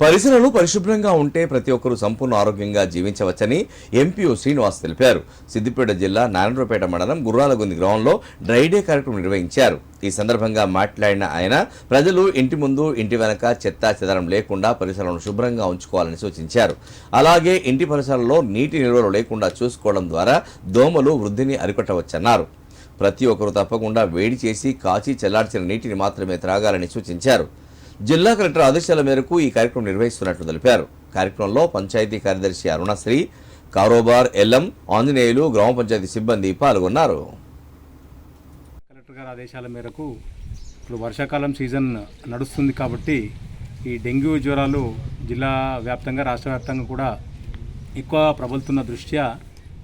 పరిసరాలు పరిశుభ్రంగా ఉంటే ప్రతి ఒక్కరూ సంపూర్ణ ఆరోగ్యంగా జీవించవచ్చని ఎంపీఓ శ్రీనివాస్ తెలిపారు. సిద్దిపేట జిల్లా నారాయణపేట మండలం గుర్రాలగుంది గ్రామంలో డ్రై డే కార్యక్రమం నిర్వహించారు. ఈ సందర్భంగా మాట్లాడిన ఆయన ప్రజలు ఇంటి ముందు ఇంటి వెనక చెత్త చెదరం లేకుండా పరిసరాలను శుభ్రంగా ఉంచుకోవాలని సూచించారు. అలాగే ఇంటి పరిసరాల్లో నీటి నిల్వలు లేకుండా చూసుకోవడం ద్వారా దోమలు వృద్ధిని అరికట్టవచ్చన్నారు. ప్రతి ఒక్కరూ తప్పకుండా వేడి చేసి కాచి చల్లార్చిన నీటిని మాత్రమే త్రాగాలని సూచించారు. జిల్లా కలెక్టర్ ఆదేశాల మేరకు ఈ కార్యక్రమం నిర్వహిస్తున్నట్లు తెలిపారు. కార్యక్రమంలో పంచాయతీ కార్యదర్శి అరుణశ్రీ కారోబార్ ఎల్ఎం ఆంజనేయులు గ్రామ పంచాయతీ సిబ్బంది పాల్గొన్నారు. కలెక్టర్ గారి ఆదేశాల మేరకు ఇప్పుడు వర్షాకాలం సీజన్ నడుస్తుంది కాబట్టి ఈ డెంగ్యూ జ్వరాలు జిల్లా వ్యాప్తంగా రాష్ట్ర వ్యాప్తంగా కూడా ఎక్కువ ప్రబలుతున్న దృష్ట్యా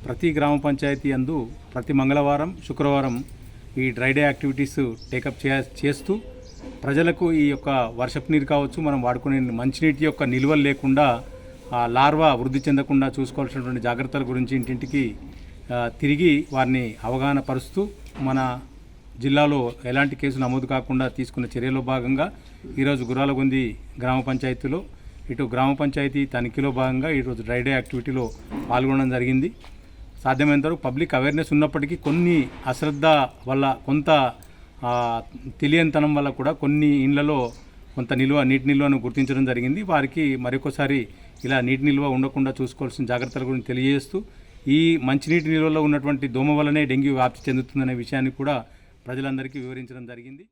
ప్రతి గ్రామ పంచాయతీ అందు ప్రతి మంగళవారం శుక్రవారం ఈ డ్రై డే యాక్టివిటీస్ టేకప్ చే చేస్తూ ప్రజలకు ఈ యొక్క వర్షపు నీరు కావచ్చు మనం వాడుకునే మంచినీటి యొక్క నిల్వలు లేకుండా ఆ లార్వా వృద్ధి చెందకుండా చూసుకోవాల్సినటువంటి జాగ్రత్తల గురించి ఇంటింటికి తిరిగి వారిని అవగాహన పరుస్తూ మన జిల్లాలో ఎలాంటి కేసులు నమోదు కాకుండా తీసుకున్న చర్యలో భాగంగా ఈరోజు గురాలగొంది గ్రామ పంచాయతీలో ఇటు గ్రామ పంచాయతీ తనిఖీలో భాగంగా ఈరోజు డ్రైడే యాక్టివిటీలో పాల్గొనడం జరిగింది. సాధ్యమైనంత వరకు పబ్లిక్ అవేర్నెస్ ఉన్నప్పటికీ కొన్ని అశ్రద్ధ వల్ల కొంత తెలియనితనం వల్ల కూడా కొన్ని ఇండ్లలో కొంత నిల్వ నీటి నిల్వను గుర్తించడం జరిగింది. వారికి మరొకసారి ఇలా నీటి నిల్వ ఉండకుండా చూసుకోవాల్సిన జాగ్రత్తల గురించి తెలియజేస్తూ ఈ మంచినీటి నిల్వలో ఉన్నటువంటి దోమ వల్లనే డెంగ్యూ వ్యాప్తి చెందుతుందనే విషయాన్ని కూడా ప్రజలందరికీ వివరించడం జరిగింది.